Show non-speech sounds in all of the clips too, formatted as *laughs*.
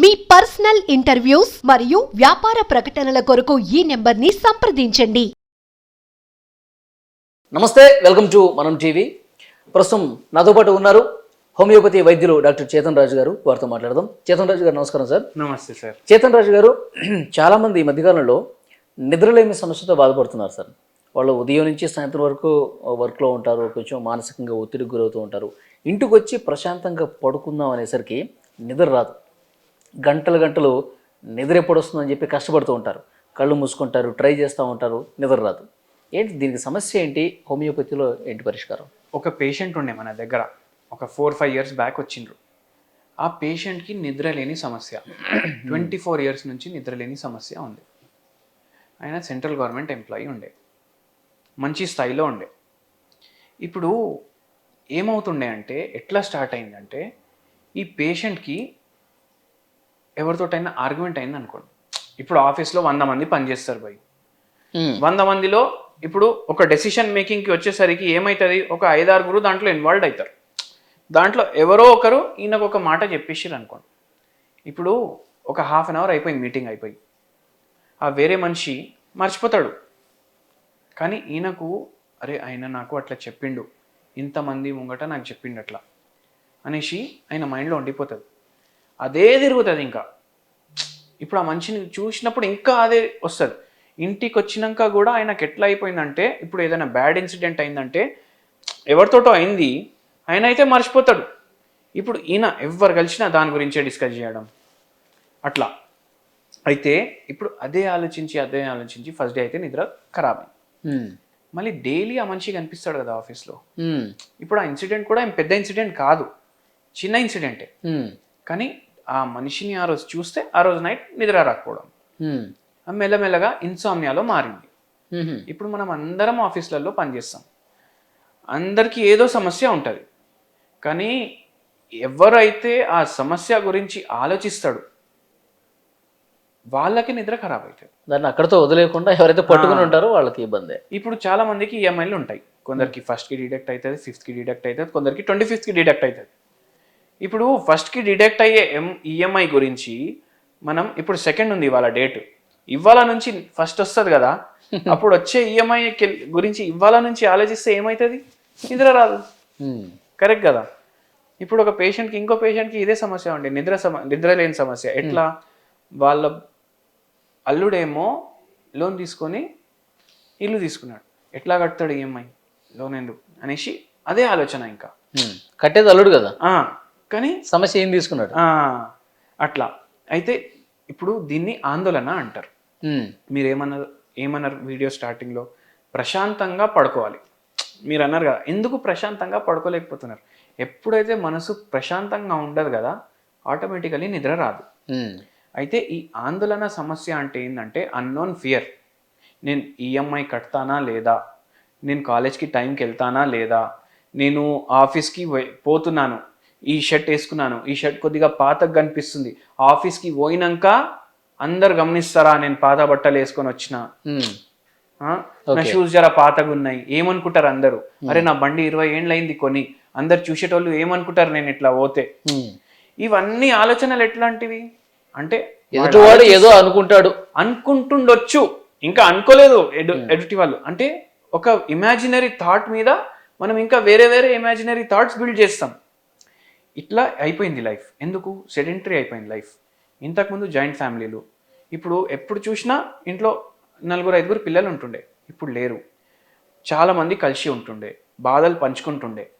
మీ personal interviews మరియు వ్యాపార ప్రకటనల కొరకు ఈ నెంబర్ని సంప్రదించండి. నమస్తే వెల్కమ్ టు మనం టీవీ. ప్రస్తుతం నాతో పాటు ఉన్నారు హోమియోపతి వైద్యులు డాక్టర్ చేతన్ రాజు గారు. వారితో మాట్లాడదాం. చేతన్ రాజు గారు నమస్కారం సార్. నమస్తే సార్. చేతన్ రాజు గారు చాలామంది ఈ మధ్యకాలంలో నిద్రలేమి సమస్యతో బాధపడుతున్నారు సార్. వాళ్ళు ఉదయం నుంచి సాయంత్రం వరకు వర్క్లో ఉంటారు కొంచెం మానసికంగా ఒత్తిడికి గురవుతూ ఉంటారు. ఇంటికి వచ్చి ప్రశాంతంగా పడుకుందాం అనేసరికి నిద్ర రాదు. గంటలు గంటలు నిద్ర ఎప్పుడు వస్తుందని చెప్పి కష్టపడుతూ ఉంటారు. కళ్ళు మూసుకుంటారు ట్రై చేస్తూ ఉంటారు నిద్ర రాదు. ఏంటి దీనికి సమస్య ఏంటి? హోమియోపతిలో ఏంటి పరిష్కారం? ఒక పేషెంట్ ఉండే మన దగ్గర ఒక ఫోర్ ఫైవ్ ఇయర్స్ బ్యాక్ వచ్చిండ్రు. ఆ పేషెంట్కి నిద్ర లేని సమస్య. ట్వంటీ ఫోర్ ఇయర్స్ నుంచి నిద్ర లేని సమస్య ఉంది ఆయన సెంట్రల్ గవర్నమెంట్ ఎంప్లాయీ ఉండే. మంచి స్థాయిలో ఉండే. ఇప్పుడు ఏమవుతుండే అంటే ఎట్లా స్టార్ట్ అయిందంటే ఈ పేషెంట్కి ఎవరితోటైనా ఆర్గ్యుమెంట్ అయింది అనుకోండి. ఇప్పుడు ఆఫీస్లో వంద మంది పనిచేస్తారు భయ్ వంద మందిలో ఇప్పుడు ఒక డెసిషన్ మేకింగ్కి వచ్చేసరికి ఏమవుతుంది ఒక ఐదారుగురు దాంట్లో ఇన్వాల్వ్ అవుతారు దాంట్లో ఎవరో ఒకరు ఈయనకు ఒక మాట చెప్పేసారు అనుకోండి. ఇప్పుడు ఒక హాఫ్ అన్ అవర్ అయిపోయింది మీటింగ్ అయిపోయి. ఆ వేరే మనిషి మర్చిపోతాడు. కానీ ఈయనకు అరే ఆయన నాకు అట్లా చెప్పిండు. ఇంతమంది ముంగట నాకు చెప్పిండు అట్లా. అనేసి ఆయన మైండ్లో ఉండిపోతుంది అదే తిరుగుతుంది ఇంకా. ఇప్పుడు ఆ మనిషిని చూసినప్పుడు ఇంకా అదే వస్తుంది. ఇంటికి వచ్చినాక కూడా ఆయనకు ఎట్లా అయిపోయిందంటే ఇప్పుడు ఏదైనా బ్యాడ్ ఇన్సిడెంట్ అయిందంటే ఎవరితోటో అయింది ఆయన అయితే మర్చిపోతాడు. ఇప్పుడు ఈయన ఎవరు కలిసినా దాని గురించే డిస్కస్ చేయడం. అట్లా. అయితే ఇప్పుడు అదే ఆలోచించి అదే ఆలోచించి ఫస్ట్ డే అయితే నిద్ర ఖరాబ్. అయింది మళ్ళీ డైలీ ఆ మనిషి కనిపిస్తాడు కదా ఆఫీస్లో. ఇప్పుడు ఆ ఇన్సిడెంట్ కూడా పెద్ద ఇన్సిడెంట్ కాదు. చిన్న ఇన్సిడెంటే. కానీ ఆ మనిషిని ఆ రోజు చూస్తే ఆ రోజు నైట్ నిద్ర రాకపోవడం. మెల్లమెల్లగా ఇన్సామ్నియాలో మారింది. ఇప్పుడు మనం అందరం ఆఫీసులలో పనిచేస్తాం. అందరికీ ఏదో సమస్య ఉంటుంది. కానీ ఎవరైతే ఆ సమస్య గురించి ఆలోచిస్తాడు వాళ్ళకి నిద్ర ఖరాబ్ అవుతుంది దాన్ని అక్కడితో వదిలేకుండా ఎవరైతే పట్టుకుని ఉంటారో వాళ్ళకి ఇబ్బంది. ఇప్పుడు చాలా మందికి ఈఎంఐలు ఉంటాయి. కొందరికి ఫస్ట్కి డిడక్ట్ అవుతుంది ఫిఫ్త్కి డిడక్ట్ అవుతుంది కొందరికి ట్వంటీ ఫిఫ్త్కి డిడక్ట్ అవుతుంది ఇప్పుడు ఫస్ట్కి డిడక్ట్ అయ్యే ఎం ఈఎంఐ గురించి మనం ఇప్పుడు సెకండ్ ఉంది ఇవాళ డేట్ ఇవాళ నుంచి ఫస్ట్ వస్తుంది కదా? *laughs* అప్పుడు వచ్చే ఈఎంఐ గురించి ఇవాళ నుంచి ఆలోచిస్తే ఏమవుతుంది నిద్ర రాదు. కరెక్ట్ కదా? ఇప్పుడు ఒక పేషెంట్కి ఇంకో పేషెంట్కి ఇదే సమస్య ఉండే. నిద్ర సమ నిద్ర లేని సమస్య. ఎట్లా? వాళ్ళ అల్లుడేమో లోన్ తీసుకొని ఇల్లు తీసుకున్నాడు. ఎట్లా కడతాడు ఈఎంఐ లోన్ ఎందుకు? అనేసి అదే ఆలోచన ఇంకా. ఉమ్. కట్టేది అల్లుడు కదా? కానీ సమస్య ఏం తీసుకున్నాడు? అట్లా. అయితే ఇప్పుడు దీన్ని ఆందోళన అంటారు. మీరు ఏమన్నారు ఏమన్నారు వీడియో స్టార్టింగ్లో? ప్రశాంతంగా పడుకోవాలి. మీరు అన్నారు కదా ఎందుకు ప్రశాంతంగా పడుకోలేకపోతున్నారు? ఎప్పుడైతే మనసు ప్రశాంతంగా ఉండదు కదా ఆటోమేటికలీ నిద్ర రాదు. అయితే ఈ ఆందోళన సమస్య అంటే ఏంటంటే అన్నోన్ ఫియర్ నేను ఈఎంఐ కడతానా లేదా? నేను కాలేజ్కి టైంకి వెళ్తానా లేదా? నేను ఆఫీస్కి పోతున్నాను. ఈ షర్ట్ వేసుకున్నాను. ఈ షర్ట్ కొద్దిగా పాతగా కనిపిస్తుంది. ఆఫీస్కి పోయినాక అందరు గమనిస్తారా నేను పాత బట్టలు వేసుకొని వచ్చిన? నా షూస్ జర పాతగా ఉన్నాయి. ఏమనుకుంటారు అందరూ? అరే నా బండి ఇరవై ఏండ్లయింది కొని. అందరు చూసేటోళ్ళు ఏమనుకుంటారు నేను ఇట్లా పోతే. ఇవన్నీ ఆలోచనలు ఎట్లాంటివి? అంటే ఎదుటివాడు ఏదో అనుకుంటాడు. అనుకుంటుండొచ్చు. ఇంకా అనుకోలేదు ఎదుటి వాళ్ళు. అంటే ఒక ఇమాజినరీ థాట్ మీద మనం ఇంకా వేరే వేరే ఇమాజినరీ థాట్స్ బిల్డ్ చేస్తాం. ఇట్లా అయిపోయింది లైఫ్. ఎందుకు? సెడెంటరీ అయిపోయింది లైఫ్. ఇంతకుముందు జాయింట్ ఫ్యామిలీలు. ఇప్పుడు ఎప్పుడు చూసినా ఇంట్లో నలుగురు ఐదుగురు పిల్లలు ఉంటుండే. ఇప్పుడు లేరు. చాలామంది కలిసి ఉంటుండే. బాధలు పంచుకుంటుండే.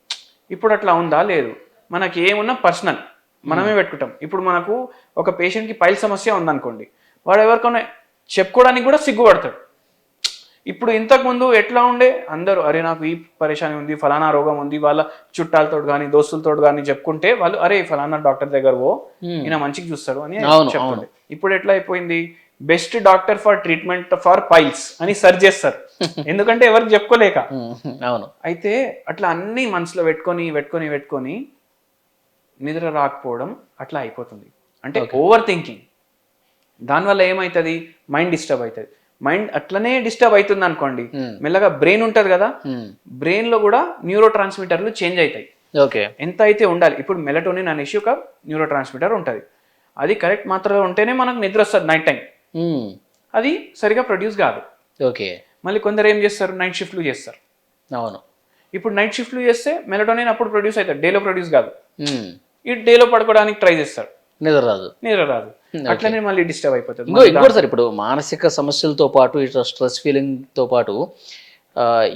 ఇప్పుడు అట్లా ఉందా? లేదు. మనకి ఏమున్నా పర్సనల్. మనమే పెట్టుకుంటాం. ఇప్పుడు మనకు ఒక పేషెంట్కి పైల్ సమస్య ఉందనుకోండి. వాడు ఎవరికైనా చెప్పుకోవడానికి కూడా సిగ్గుపడతాడు. ఇప్పుడు ఇంతకు ముందు ఎట్లా ఉండే? అందరూ అరే నాకు ఈ పరేషాని ఉంది ఫలానా రోగం ఉంది వాళ్ళ చుట్టాలతో కానీ దోస్తులతో కానీ చెప్పుకుంటే వాళ్ళు అరే ఫలానా డాక్టర్ దగ్గర ఓ ఈయన మంచిగా చూస్తాడు అని చెప్తుండే. ఇప్పుడు ఎట్లా అయిపోయింది? Best doctor for treatment for piles అని సెర్చ్ చేస్తారు. *laughs* ఎందుకంటే ఎవరికి చెప్పుకోలేక. అవును. అయితే అట్లా అన్ని మనసులో పెట్టుకొని పెట్టుకొని పెట్టుకొని నిద్ర రాకపోవడం అట్లా అయిపోతుంది. అంటే ఓవర్ థింకింగ్. దానివల్ల ఏమవుతుంది మైండ్ డిస్టర్బ్ అవుతుంది మైండ్ అట్లనే డిస్టర్బ్ అవుతుంది అనుకోండి మెల్లగా బ్రెయిన్ ఉంటుంది కదా ఉమ్, బ్రెయిన్లో కూడా న్యూరో ట్రాన్స్మిటర్లు చేంజ్ అవుతాయి. ఓకే. ఎంత అయితే ఉండాలి ఇప్పుడు మెలటోనిన్ అనేసి ఒక న్యూరో ట్రాన్స్మిటర్ ఉంటుంది. అది కరెక్ట్ మాత్రలో ఉంటేనే మనకు నిద్ర వస్తుంది నైట్ టైం. అది సరిగా ప్రొడ్యూస్ కాదు. ఓకే. మళ్ళీ కొందరు ఏం చేస్తారు? నైట్ షిఫ్ట్లు చేస్తారు. అవును. ఇప్పుడు నైట్ షిఫ్ట్లు చేస్తే మెలటోనిన్ అప్పుడు ప్రొడ్యూస్ అవుతాడు డేలో ప్రొడ్యూస్ కాదు. మ్మ్. ఈ డేలో పడుకోవడానికి ట్రై చేస్తారు. నిద్ర రాదు నిద్ర రాదు అట్లనే మళ్ళీ డిస్టర్బ్ అయిపోతుంది. ఇంకో ఇంకోటి సార్ ఇప్పుడు మానసిక సమస్యలతో పాటు ఇట్లా స్ట్రెస్ ఫీలింగ్తో పాటు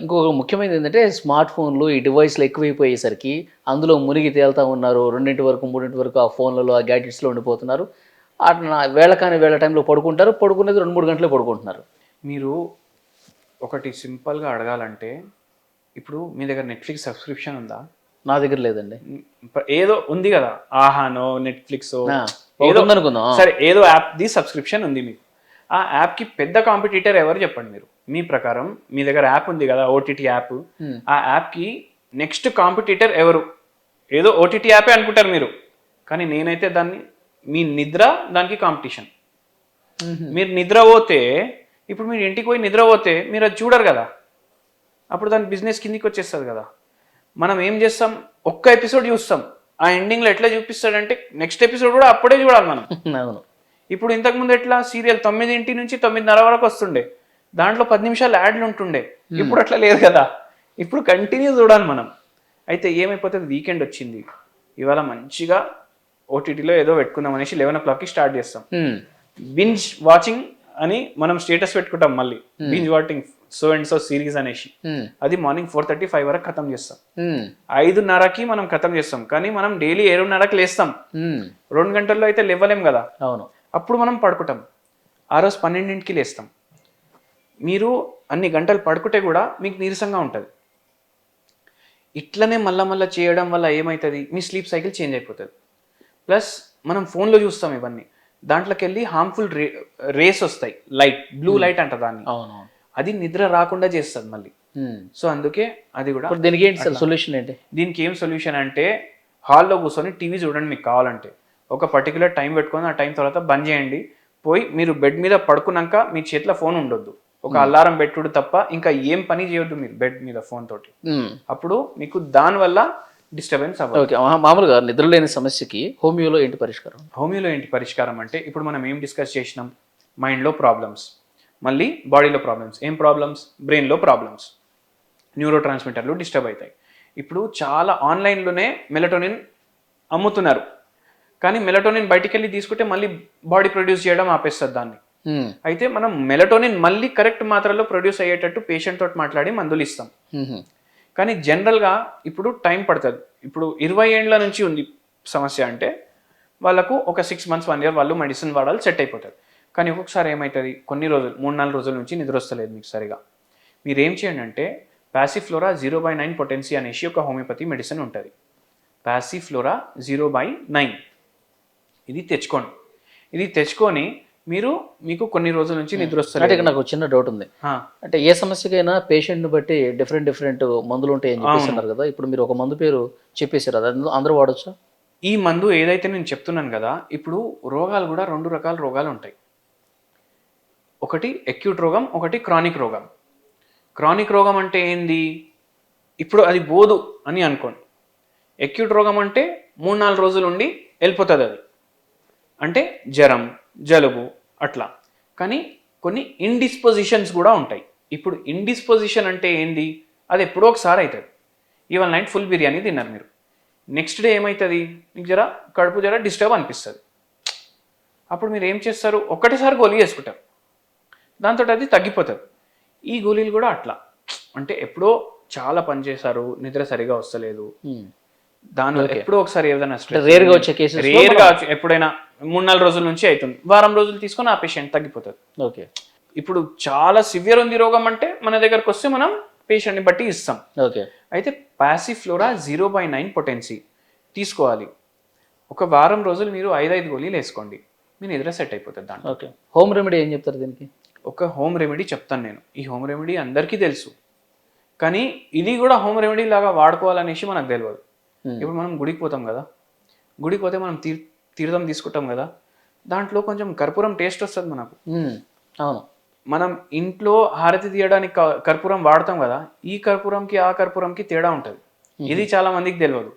ఇంకొక ముఖ్యమైనది ఏంటంటే స్మార్ట్ ఫోన్లు ఈ డివైస్లు ఎక్కువైపోయేసరికి అందులో మునిగి తేలుతా ఉన్నారు. రెండింటి వరకు మూడింటి వరకు ఆ ఫోన్లలో ఆ గ్యాడ్జెట్స్లో ఉండిపోతున్నారు. అట్లా వేళ కానీ వేళ టైంలో పడుకుంటారు. పడుకునేది రెండు మూడు గంటలే పడుకుంటున్నారు. మీరు ఒకటి సింపుల్గా అడగాలంటే ఇప్పుడు మీ దగ్గర నెట్ఫ్లిక్స్ సబ్స్క్రిప్షన్ ఉందా? నా దగ్గర లేదండి. ఏదో ఉంది కదా ఆహానో నెట్ఫ్లిక్స్ ఉందనుకుందాం. ఆ. సరే ఏదో యాప్ ది సబ్స్క్రిప్షన్ ఉంది మీకు. ఆ యాప్కి పెద్ద కాంపిటీటర్ ఎవరు చెప్పండి మీరు? మీ ప్రకారం మీ దగ్గర యాప్ ఉంది కదా ఓటీటీ యాప్ ఆ యాప్కి నెక్స్ట్ కాంపిటీటర్ ఎవరు? ఏదో ఓటీటీ యాపే అనుకుంటారు మీరు. కానీ నేనైతే దాన్ని మీ నిద్ర దానికి కాంపిటీషన్ మీరు నిద్ర పోతే ఇప్పుడు మీరు ఇంటికి పోయి నిద్ర పోతే మీరు అది చూడరు కదా. అప్పుడు దాని బిజినెస్ కిందికి వచ్చేస్తుంది కదా. మనం ఏం చేస్తాం? ఒక్క ఎపిసోడ్ చూస్తాం. ఆ ఎండింగ్లో ఎట్లా చూపిస్తాడంటే నెక్స్ట్ ఎపిసోడ్ కూడా అప్పుడే చూడాలి మనం. అవును. ఇప్పుడు ఇంతకుముందు ఎట్లా సీరియల్ తొమ్మిదింటి నుంచి తొమ్మిదిన్నర వరకు వస్తుండే. దాంట్లో పది నిమిషాలు యాడ్లు ఉంటుండే. ఇప్పుడు అట్లా లేదు కదా. ఇప్పుడు కంటిన్యూ చూడాలి మనం. అయితే ఏమైపోతుంది? వీకెండ్ వచ్చింది. ఇవాళ మంచిగా ఓటీటీలో ఏదో పెట్టుకుందాం అనేసి లెవెన్ ఓ క్లాక్కి స్టార్ట్ చేస్తాం. బింజ్ వాచింగ్ అని మనం స్టేటస్ పెట్టుకుంటాం మళ్ళీ. Binge watching so and so series అనేసి. మ్మ్. అది మార్నింగ్ ఫోర్ థర్టీ ఫైవ్ వరకు ఖతం చేస్తాం. మ్మ్. ఐదున్నరకి మనం ఖతం చేస్తాం. కానీ మనం డైలీ ఏడున్నరకి లేస్తాం. మ్మ్. రెండు గంటల్లో అయితే లేవలేం కదా. అవును. అప్పుడు మనం పడుకుంటాం. ఆ రోజు పన్నెండింటికి లేస్తాం. మీరు అన్ని గంటలు పడుకుంటే కూడా మీకు నీరసంగా ఉంటుంది. ఇట్లనే మళ్ళా మళ్ళీ చేయడం వల్ల ఏమవుతుంది మీ స్లీప్ సైకిల్ చేంజ్ అయిపోతుంది. ప్లస్ మనం ఫోన్లో చూస్తాం ఇవన్నీ. దాంట్లోకి వెళ్ళి హార్మ్ఫుల్ రే రేస్ వస్తాయి. లైట్ బ్లూ లైట్ అంట దాన్ని. అవును అది నిద్ర రాకుండా చేస్తుంది మళ్ళీ. మ్మ్. సో అందుకే అది కూడా దీనికి ఏంటి సొల్యూషన్ ఏంటి? దీనికి ఏం సొల్యూషన్ అంటే హాల్లో కూర్చొని టీవీ చూడండి మీకు కావాలంటే. ఒక పర్టికులర్ టైం పెట్టుకొని ఆ టైం తర్వాత బంద్ చేయండి. పోయి మీరు బెడ్ మీద పడుకున్నాక మీ చేతిలో ఫోన్ ఉండొద్దు. ఒక అలారం పెట్టుడు తప్ప ఇంకా ఏం పని చేయొద్దు మీరు బెడ్ మీద ఫోన్ తోటి. మ్మ్. అప్పుడు మీకు దానివల్ల డిస్టర్బెన్స్ అవ్వదు. ఓకే మామూలుగా నిద్రలేని సమస్యకి హోమియోలో ఏంటి పరిష్కారం? హోమియోలో ఏంటి పరిష్కారం అంటే ఇప్పుడు మనం ఏం డిస్కస్ చేసినాం? మైండ్లో ప్రాబ్లమ్స్. మళ్ళీ బాడీలో ప్రాబ్లమ్స్. ఏం ప్రాబ్లమ్స్? బ్రెయిన్లో ప్రాబ్లమ్స్. న్యూరో ట్రాన్స్మిటర్లు డిస్టర్బ్ అవుతాయి. ఇప్పుడు చాలా ఆన్లైన్లోనే మెలటోనిన్ అమ్ముతున్నారు. కానీ మెలటోనిన్ బయటికి వెళ్ళి తీసుకుంటే మళ్ళీ బాడీ ప్రొడ్యూస్ చేయడం ఆపేస్తుంది దాన్ని. మ్మ్. అయితే మనం మెలటోనిన్ మళ్ళీ కరెక్ట్ మాత్రలో ప్రొడ్యూస్ అయ్యేటట్టు పేషెంట్ తోటి మాట్లాడి మందులు ఇస్తాం. మ్మ్. కానీ జనరల్గా ఇప్పుడు టైం పడుతుంది. ఇప్పుడు ఇరవై ఏండ్ల నుంచి ఉంది సమస్య అంటే వాళ్ళకు ఒక సిక్స్ మంత్స్ వన్ ఇయర్ వాళ్ళు మెడిసిన్ వాడాలి సెట్ అయిపోతుంది కానీ ఒక్కొక్కసారి ఏమవుతుంది కొన్ని రోజులు మూడు నాలుగు రోజుల నుంచి నిద్ర వస్తలేదు మీకు సరిగా. మీరు ఏం చేయండి అంటే passiflora zero by nine potency అనేసి ఒక హోమియోపతి మెడిసిన్ ఉంటుంది. ప్యాసిఫ్లోరా జీరో బై నైన్ ఇది తెచ్చుకోండి. ఇది తెచ్చుకొని మీరు మీకు కొన్ని రోజుల నుంచి నిద్ర అంటే వస్తలేదు ఇక్కడ నాకు చిన్న డౌట్ ఉంది. అంటే ఏ సమస్యకైనా patient ని బట్టి డిఫరెంట్ డిఫరెంట్ మందులు ఉంటాయని చెప్పేస్తున్నారు కదా. ఇప్పుడు మీరు ఒక మందు పేరు చెప్పేశారు అది అందరూ- వాడొచ్చా? ఈ మందు ఏదైతే నేను చెప్తున్నాను కదా ఇప్పుడు రోగాలు కూడా రెండు రకాల రోగాలు ఉంటాయి. ఒకటి ఎక్యూట్ రోగం ఒకటి క్రానిక్ రోగం. క్రానిక్ రోగం అంటే ఏంది? ఇప్పుడు అది బోదు అని అనుకోండి. ఎక్యూట్ రోగం అంటే మూడు నాలుగు రోజులు ఉండి వెళ్ళిపోతుంది అది. అంటే జ్వరం జలుబు అట్లా. కానీ కొన్ని ఇండిస్పోజిషన్స్ కూడా ఉంటాయి. ఇప్పుడు ఇండిస్పొజిషన్ అంటే ఏంది? అది ఎప్పుడో ఒకసారి అవుతుంది ఇవాళ నైట్ ఫుల్ బిర్యానీ తిన్నారు మీరు. నెక్స్ట్ డే ఏమవుతుంది మీకు జర కడుపు జర డిస్టర్బ్ అనిపిస్తుంది. అప్పుడు మీరు ఏం చేస్తారు? ఒక్కటేసారి గోళీ వేసుకుంటారు దాంతో అది తగ్గిపోతుంది. ఈ గోళీలు కూడా అట్లా. అంటే ఎప్పుడో చాలా పని చేశారు. నిద్ర సరిగా వస్తలేదు. దానిలో ఎప్పుడో ఒకసారి ఏదైనా rare గా వచ్చే లో రేర్గా ఎప్పుడైనా మూడు నాలుగు రోజుల నుంచి అవుతుంది. వారం రోజులు తీసుకొని ఆ పేషెంట్ తగ్గిపోతుంది. ఓకే ఇప్పుడు చాలా సివియర్ ఉంది రోగం అంటే మన దగ్గరకు వస్తే మనం పేషెంట్ని బట్టి ఇస్తాం. ఓకే అయితే passiflora zero by nine potency తీసుకోవాలి. ఒక వారం రోజులు మీరు ఐదు ఐదు గోళీలు వేసుకోండి. మీ నిద్ర సెట్ అయిపోతుంది దాంట్లో. ఓకే హోమ్ రెమెడీ ఏం చెప్తారు దీనికి? ఒక హోమ్ రెమెడీ చెప్తాను నేను. ఈ హోమ్ రెమెడీ అందరికీ తెలుసు. కానీ ఇది కూడా హోమ్ రెమెడీ లాగా వాడుకోవాలనేసి మనకు తెలియదు. ఇప్పుడు మనం గుడికి పోతాం కదా. గుడికి పోతే మనం తీర్ తీర్థం తీసుకుంటాం కదా. దాంట్లో కొంచెం కర్పూరం టేస్ట్ వస్తుంది మనకు. మ్మ్. అవును. మనం ఇంట్లో హారతి తీయడానికి కర్పూరం వాడతాం కదా. ఈ కర్పూరంకి ఆ కర్పూరంకి తేడా ఉంటుంది. ఇది చాలా మందికి తెలియదు.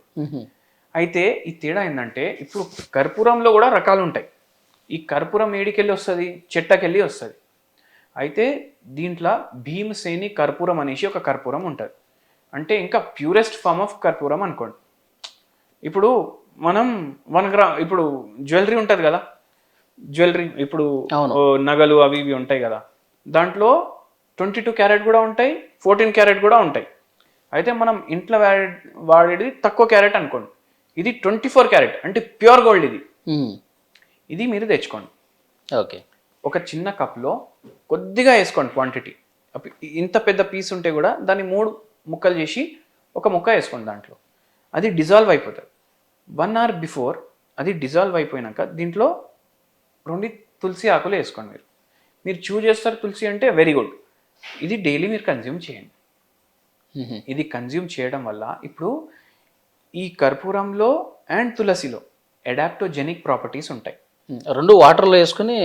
అయితే ఈ తేడా ఏంటంటే ఇప్పుడు కర్పూరంలో కూడా రకాలు ఉంటాయి. ఈ కర్పూరం ఏడికెళ్ళి వస్తుంది చెట్టకెళ్ళి వస్తుంది. అయితే దీంట్లో భీమసేని కర్పూరం అనేసి ఒక కర్పూరం ఉంటుంది. అంటే ఇంకా ప్యూరెస్ట్ ఫామ్ ఆఫ్ కర్పూరం అనుకోండి. ఇప్పుడు మనం వన్ గ్రా ఇప్పుడు జ్యువెలరీ ఉంటుంది కదా? జ్యువెలరీ ఇప్పుడు నగలు అవి ఇవి ఉంటాయి కదా? దాంట్లో ట్వంటీ టూ క్యారెట్ కూడా ఉంటాయి ఫోర్టీన్ క్యారెట్ కూడా ఉంటాయి. అయితే మనం ఇంట్లో వాడే వాడేది తక్కువ క్యారెట్ అనుకోండి. ఇది ట్వంటీ ఫోర్ క్యారెట్ అంటే ప్యూర్ గోల్డ్ ఇది. ఇది మీరు తెచ్చుకోండి. ఓకే. ఒక చిన్న కప్లో కొద్దిగా వేసుకోండి క్వాంటిటీ. ఇంత పెద్ద పీస్ ఉంటే కూడా దాన్ని మూడు ముక్కలు చేసి ఒక ముక్క వేసుకోండి దాంట్లో. అది డిజాల్వ్ అయిపోతుంది. వన్ అవర్ బిఫోర్ అది డిజాల్వ్ అయిపోయినాక దీంట్లో రెండు తులసి ఆకులు వేసుకోండి మీరు. మీరు చూజ్ చేస్తారు తులసి అంటే వెరీ గుడ్ ఇది డైలీ మీరు కన్జ్యూమ్ చేయండి. ఇది కన్జ్యూమ్ చేయడం వల్ల ఇప్పుడు ఈ కర్పూరంలో అండ్ తులసిలో అడాప్టోజెనిక్ ప్రాపర్టీస్ ఉంటాయి. రెండు వాటర్లో వేసుకుని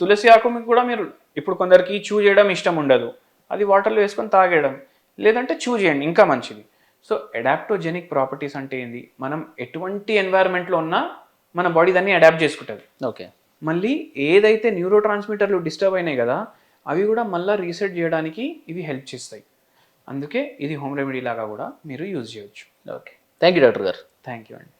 తులసి ఆకు మీకు కూడా మీరు ఇప్పుడు కొందరికి చూ చేయడం ఇష్టం ఉండదు. అది వాటర్లో వేసుకొని తాగేయడం. లేదంటే చూ చేయండి ఇంకా మంచిది. సో అడాప్టోజెనిక్ ప్రాపర్టీస్ అంటే ఏంది? మనం ఎటువంటి ఎన్వైరన్మెంట్లో ఉన్నా మన బాడీ దాన్ని అడాప్ట్ చేసుకుంటుంది. ఓకే. మళ్ళీ ఏదైతే న్యూరో ట్రాన్స్మిటర్లు డిస్టర్బ్ అయినాయి కదా అవి కూడా మళ్ళీ రీసెట్ చేయడానికి ఇవి హెల్ప్ చేస్తాయి. అందుకే ఇది హోమ్ రెమెడీ లాగా కూడా మీరు యూజ్ చేయొచ్చు. ఓకే. థ్యాంక్ యూ డాక్టర్ గారు. థ్యాంక్ యూ అండి.